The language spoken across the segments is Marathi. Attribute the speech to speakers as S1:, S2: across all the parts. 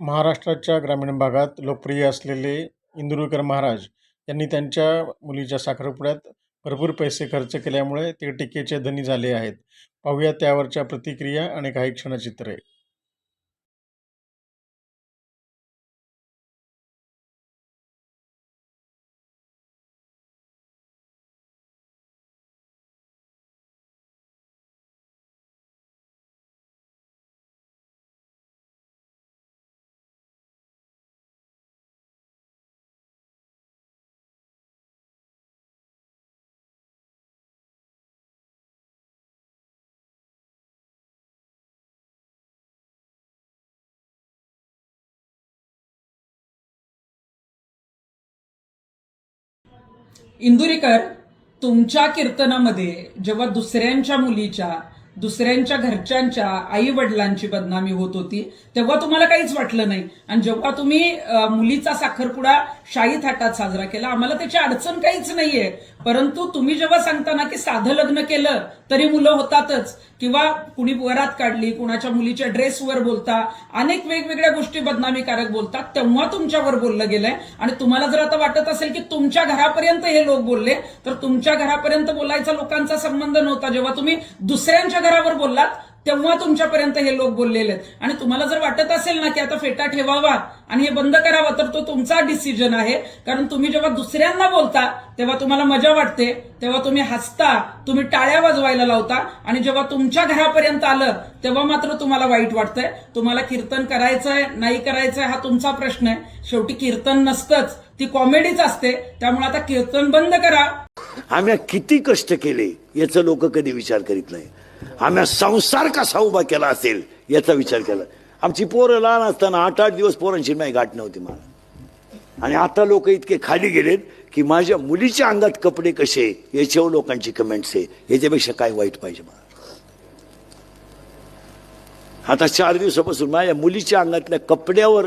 S1: महाराष्ट्राच्या ग्रामीण भागात लोकप्रिय असलेले इंदुरीकर महाराज यांनी त्यांच्या मुलीच्या साखरपुड्यात भरपूर पैसे खर्च केल्यामुळे ते टीकेचे धनी झाले आहेत. पाहूया त्यावरच्या प्रतिक्रिया आणि काही क्षणचित्रे.
S2: इंदुरीकर तुमच्या कीर्तनामध्ये जेव्हा दुसऱ्यांच्या मुलीच्या दुसऱ्यांच्या घरच्यांच्या आई वडिलांची बदनामी होत होती तेव्हा तुम्हाला काहीच वाटलं नाही. आणि जेव्हा तुम्ही मुलीचा साखरपुडा शाही थाटात साजरा केला. आम्हाला त्याची अडचण काहीच नाहीये. परंतु तुम्ही जेव्हा सांगता ना की साधं लग्न केलं तरी मुलं होतातच. किंवा कुणी वरात काढली कुणाच्या मुलीच्या ड्रेसवर बोलता अनेक वेगवेगळ्या गोष्टी बदनामीकारक बोलतात तेव्हा तुमच्यावर बोललं गेलंय. आणि तुम्हाला जर आता वाटत असेल की तुमच्या घरापर्यंत हे लोक बोलले तर तुमच्या घरापर्यंत बोलायचा लोकांचा संबंध नव्हता. जेव्हा तुम्ही दुसऱ्यांच्या घरावर बोललात तेव्हा तुमच्यापर्यंत हे लोक बोललेले आहेत. आणि तुम्हाला जर वाटत असेल ना की आता फेटा ठेवावा आणि हे बंद करावा तर तो तुमचा डिसिजन आहे. कारण तुम्ही जेव्हा दुसऱ्यांना बोलता तेव्हा तुम्हाला मजा वाटते तेव्हा तुम्ही हसता तुम्ही टाळ्या वाजवायला लावता. आणि जेव्हा तुमच्या घरापर्यंत आलं तेव्हा मात्र तुम्हाला वाईट वाटतंय. तुम्हाला कीर्तन करायचंय नाही करायचंय हा तुमचा प्रश्न आहे. शेवटी कीर्तन नसतंच. ती कॉमेडीच असते. त्यामुळे आता कीर्तन बंद करा.
S3: आम्ही किती कष्ट केले याचा लोक कधी विचार करीत नाही. आम्ही संसार कसा उभा केला असेल याचा विचार केला. आमची पोरं लहान असताना आठ आठ दिवस पोरांची नाही गाठ नव्हती मला. आणि आता लोक इतके खाली गेलेत की माझ्या मुलीच्या अंगात कपडे कसे याच्यावर लोकांची कमेंट्स आहे याच्यापेक्षा काय वाईट पाहिजे मला? आता चार दिवसापासून माझ्या मुलीच्या अंगातल्या कपड्यावर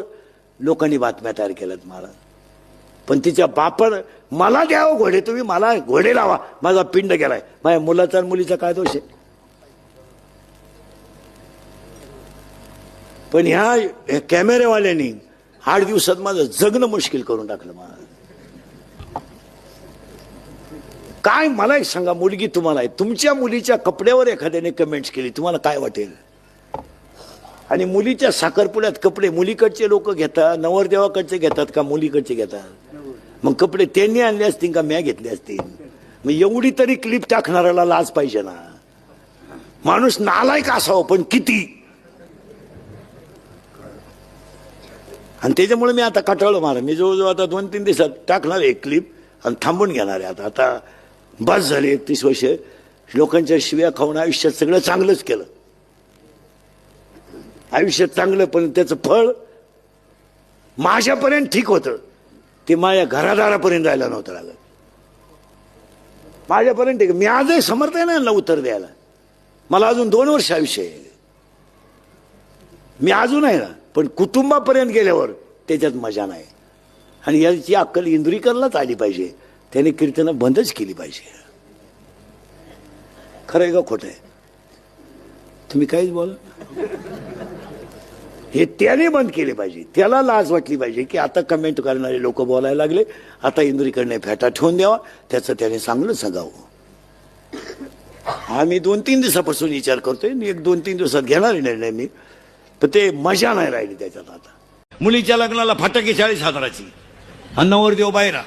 S3: लोकांनी बातम्या तयार केल्यात मला. पण तिच्या बापड मला द्यावं घोडे तुम्ही मला घोडे लावा. माझा पिंड गेलाय. माझ्या मुलाचा आणि मुलीचा काय दोष आहे? पण ह्या ह्या कॅमेरेवाल्यांनी आठ दिवसात माझं जगणं मुश्किल करून टाकलं मला. काय मला एक सांगा मुलगी तुम्हाला आहे. तुमच्या मुलीच्या कपड्यावर एखाद्याने कमेंट्स केली तुम्हाला काय वाटेल? आणि मुलीच्या साखरपुड्यात कपडे मुलीकडचे लोक घेतात नवरदेवाकडचे घेतात का मुलीकडचे घेतात? मग कपडे त्यांनी आणले असतील का म्या घेतले असतील? मग एवढी तरी क्लिप टाकणाऱ्याला लाज पाहिजे ना. माणूस नालायक असावं पण किती? आणि त्याच्यामुळे मी आता कटाळलो मला मी जवळजवळ आता दोन तीन दिवसात टाकणार एक क्लिप आणि थांबून घेणार आहे आता. आता बस झाली एकतीस वर्ष. लोकांच्या शिव्या खाऊन आयुष्यात सगळं चांगलंच केलं. आयुष्यात चांगलं पण त्याचं फळ माझ्यापर्यंत ठीक होतं. ते माझ्या घरादारापर्यंत जायला नव्हतं लागत. माझ्यापर्यंत ठीक मी आजही समर्थ आहे ना उत्तर द्यायला. मला अजून दोन वर्ष आयुष्य आहे. मी अजून आहे ना पण कुटुंबापर्यंत गेल्यावर त्याच्यात मजा नाही. आणि याची अक्कल इंदुरीकरलाच आली पाहिजे. त्याने कीर्तनं बंदच केली पाहिजे. खरं आहे का खोटं आहे? तुम्ही काहीच बोल. हे त्याने बंद केले पाहिजे. त्याला लाज वाटली पाहिजे की आता कमेंट करणारे लोक बोलायला लागले. आता इंदुरीकडने फेटा ठेवून द्यावा. त्याचं त्याने चांगलं सांगावं. आम्ही दोन तीन दिवसापासून विचार करतोय. एक दोन तीन दिवसात घेणार निर्णय मी. तर ते मजा नाही राहिली त्याच्यात आता. मुलीच्या लग्नाला फटाके चाळीस हजाराची. अन्नावर देव बाहेरा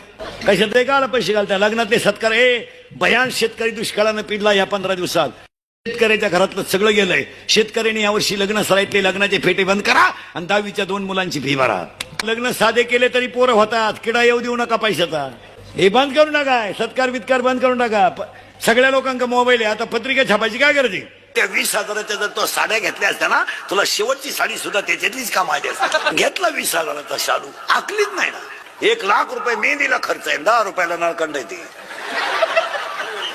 S3: कशात एकाला पैसे घालता लग्नातले सत्कार ए भयान शेतकरी दुष्काळानं पिडला या पंधरा दिवसात. शेतकऱ्याच्या घरातलं सगळं गेलंय. शेतकऱ्याने यावर्षी लग्न सरायतले लग्नाचे फेटे बंद करा आणि दहावीच्या दोन मुलांची फी भरा. लग्न साधे केले तरी पोरं होतात. किडा येऊ देऊ नका पैशाचा. हे बंद करू नका. सत्कार वित्कार बंद करू नका. सगळ्या लोकांका मोबाईल आहे. आता पत्रिका छापायची काय गरज आहे? त्या वीस हजाराच्या जर तो साड्या घेतल्या असत्या ना तुला शेवटची साडी सुद्धा त्याच्यातलीच काम आली घेतला वीस हजाराचा शालू आकलीच नाही ना. एक लाख रुपये मेहंदीला खर्च आहे दहा रुपयाला नळकंड येते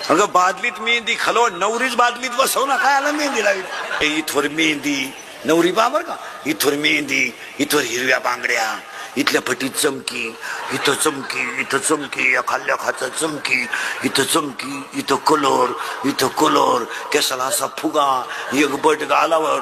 S3: अगं बादलीत मेहंदी खलो नवरीच बादलीत बसव ना काय आला मेहंदी लावी इथवर मेहंदी नवरी बाबर का? इथवर मेहंदी इथवर हिरव्या बांगड्या इथल्या फटीत चमकी इथं चमकी इथं चमकी या खाल्ल्या खाचा चमकी इथं चमकी इथं कलर इथं कलर केसाला असा फुगा एक बट गालावर